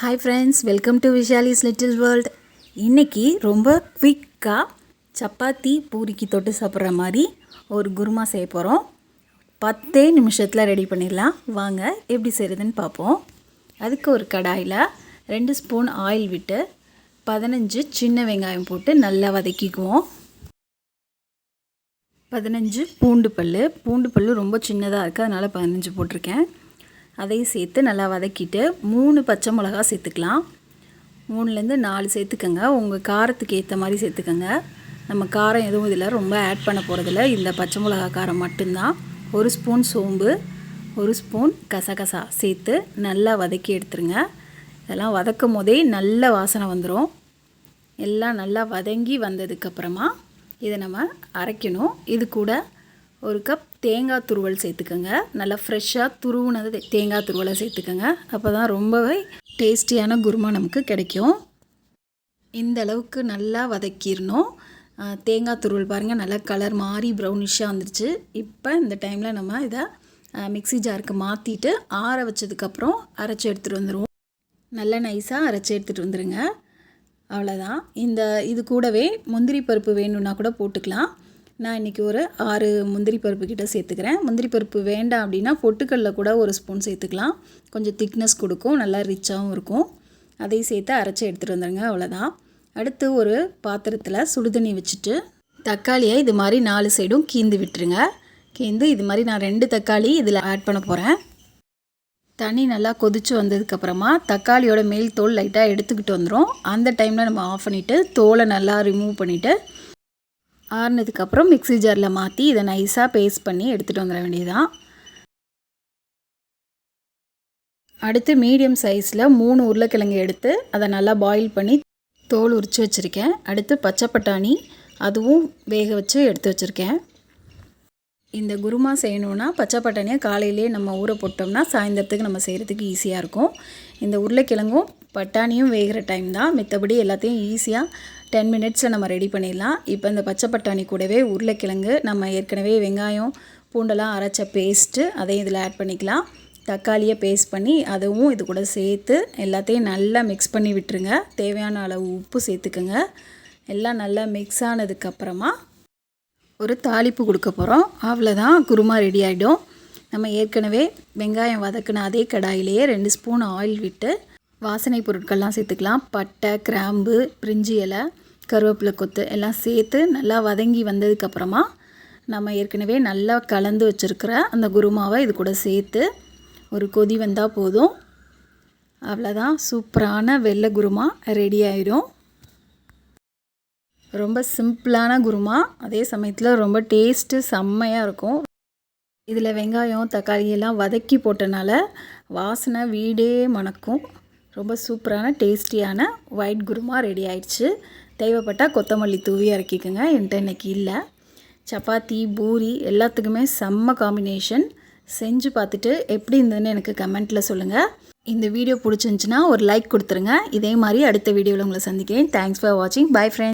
Hi friends welcome to Vishali's little world இன்றைக்கி ரொம்ப குவிக்காக சப்பாத்தி பூரிக்கு தொட்டு சாப்பிட்ற மாதிரி ஒரு குருமா செய்ய போகிறோம் பத்தே நிமிஷத்தில் ரெடி பண்ணிடலாம். வாங்க எப்படி செய்கிறதுன்னு பார்ப்போம். அதுக்கு ஒரு கடாயில் ரெண்டு ஸ்பூன் ஆயில் விட்டு பதினஞ்சு சின்ன வெங்காயம் போட்டு நல்லா வதக்கிக்குவோம். பதினஞ்சு பூண்டு பல் பூண்டு பல் ரொம்ப சின்னதாக இருக்குது அதனால் பதினஞ்சு போட்டிருக்கேன். அதையும் சேர்த்து நல்லா வதக்கிட்டு மூணு பச்சை மிளகா சேர்த்துக்கலாம். மூணுலேருந்து நாலு சேர்த்துக்கோங்க. உங்கள் காரத்துக்கு ஏற்ற மாதிரி சேர்த்துக்கோங்க. நம்ம காரம் எதுவும் இதில் ரொம்ப ஆட் பண்ண போகிறதில்ல இந்த பச்சை மிளகா காரம் மட்டும்தான். ஒரு ஸ்பூன் சோம்பு ஒரு ஸ்பூன் கசகசா சேர்த்து நல்லா வதக்கி எடுத்துருங்க. இதெல்லாம் வதக்கும் போதே நல்ல வாசனை வந்துடும் எல்லாம் நல்லா வதங்கி வந்ததுக்கப்புறமா இதை நம்ம அரைக்கணும். இது கூட ஒரு கப் தேங்காய் துருவல் சேர்த்துக்கோங்க. நல்லா ஃப்ரெஷ்ஷாக துருவுனது தேங்காய் துருவலை சேர்த்துக்கோங்க. அப்போ தான் ரொம்பவே டேஸ்டியான குருமா நமக்கு கிடைக்கும். இந்த அளவுக்கு நல்லா வதக்கிடணும். தேங்காய் துருவல் பாருங்கள் நல்லா கலர் மாறி ப்ரௌனிஷாக வந்துருச்சு. இப்போ இந்த டைமில் நம்ம இதை மிக்சி ஜாருக்கு மாற்றிட்டு ஆற வச்சதுக்கப்புறம் அரைச்சி எடுத்துகிட்டு வந்துடுவோம் நல்லா நைஸாக அரைச்சி எடுத்துகிட்டு வந்துடுங்க அவ்வளோதான் இந்த இது கூடவே முந்திரி பருப்பு வேணும்னா கூட போட்டுக்கலாம். நான் இன்றைக்கி ஒரு ஆறு முந்திரி பருப்பு கிட்ட சேர்த்துக்கிறேன். முந்திரி பருப்பு வேண்டாம் அப்படின்னா பொட்டுக்கல்ல கூட ஒரு ஸ்பூன் சேர்த்துக்கலாம். கொஞ்சம் திக்னஸ் கொடுக்கும். நல்லா ரிச்சாகவும் இருக்கும். அதையும் சேர்த்து அரைச்சி எடுத்துகிட்டு வந்துடுங்க அவ்வளோதான் அடுத்து ஒரு பாத்திரத்தில் சுடுதண்ணி வச்சுட்டு தக்காளியை இது மாதிரி நாலு சைடும் கீந்து விட்டுருங்க. கீந்து இது மாதிரி நான் ரெண்டு தக்காளி இதில் ஆட் பண்ண போகிறேன் தண்ணி நல்லா கொதித்து வந்ததுக்கப்புறமா தக்காளியோட மேல் தோல் லைட்டாக எடுத்துக்கிட்டு வந்துடும் அந்த டைமில் நம்ம ஆஃப் பண்ணிவிட்டு தோலை நல்லா ரிமூவ் பண்ணிவிட்டு ஆறுனதுக்கப்புறம் மிக்ஸி ஜாரில் மாற்றி இதை நைஸாக பேஸ்ட் பண்ணி எடுத்துகிட்டு வந்துட வேண்டியதுதான். அடுத்து மீடியம் சைஸில் மூணு உருளைக்கிழங்கு எடுத்து அதை நல்லா பாயில் பண்ணி தோல் உரித்து வச்சுருக்கேன். அடுத்து பச்சை பட்டாணி அதுவும் வேக வச்சு எடுத்து வச்சுருக்கேன். இந்த குருமா செய்யணுன்னா பச்சை பட்டாணியை காலையிலே நம்ம ஊற போட்டோம்னா சாயந்தரத்துக்கு நம்ம செய்கிறதுக்கு ஈஸியாக இருக்கும். இந்த உருளைக்கிழங்கும் பட்டாணியும் வேகிற டைம் தான். மித்தபடி எல்லாத்தையும் ஈஸியாக டென் மினிட்ஸை நம்ம ரெடி பண்ணிடலாம். இப்போ இந்த பச்சை பட்டாணி கூடவே உருளைக்கிழங்கு நம்ம ஏற்கனவே வெங்காயம் பூண்டெல்லாம் அரைச்ச பேஸ்ட்டு அதையும் இதில் ஆட் பண்ணிக்கலாம். தக்காளியை பேஸ்ட் பண்ணி அதுவும் இது கூட சேர்த்து எல்லாத்தையும் நல்லா மிக்ஸ் பண்ணி விட்டுருங்க. தேவையான அளவு உப்பு சேர்த்துக்குங்க. எல்லாம் நல்லா மிக்ஸ் ஆனதுக்கப்புறமா ஒரு தாளிப்பு கொடுக்க போகிறோம் அவ்வளோதான் குருமா ரெடி ஆகிடும் நம்ம ஏற்கனவே வெங்காயம் வதக்கின அதே கடாயிலேயே ரெண்டு ஸ்பூன் ஆயில் விட்டு வாசனை பொருட்கள்லாம் சேர்த்துக்கலாம். பட்டை கிராம்பு பிரிஞ்சி இலை கருவேப்பிலை கொத்து எல்லாம் சேர்த்து நல்லா வதங்கி வந்ததுக்கப்புறமா நம்ம ஏற்கனவே நல்லா கலந்து வச்சுருக்கிற அந்த குருமாவை இது கூட சேர்த்து ஒரு கொதி வந்தால் போதும். அவ்வளோதான் சூப்பரான வெள்ளை குருமா ரெடி ஆயிடும் ரொம்ப சிம்பிளான குருமா. அதே சமயத்தில் ரொம்ப டேஸ்ட்டு செம்மையாக இருக்கும். இதில் வெங்காயம் தக்காளி எல்லாம் வதக்கி போட்டனால வாசனை வீடே மணக்கும். ரொம்ப சூப்பரான டேஸ்டியான ஒயிட் குருமா ரெடி ஆயிடுச்சு. தேவைப்பட்டால் கொத்தமல்லி தூவி இறக்கிக்கோங்க. என்கிட்ட இன்றைக்கி இல்லை. சப்பாத்தி பூரி எல்லாத்துக்குமே செம்ம காம்பினேஷன் செஞ்சு பார்த்துட்டு எப்படி இருந்ததுன்னு எனக்கு கமெண்ட்டில் சொல்லுங்கள் இந்த வீடியோ பிடிச்சிருந்துச்சின்னா ஒரு லைக் கொடுத்துருங்க. இதே மாதிரி அடுத்த வீடியோவில் உங்களை சந்திக்கிறேன். தேங்க்ஸ் ஃபார் வாட்சிங் பை ஃப்ரெண்ட்ஸ்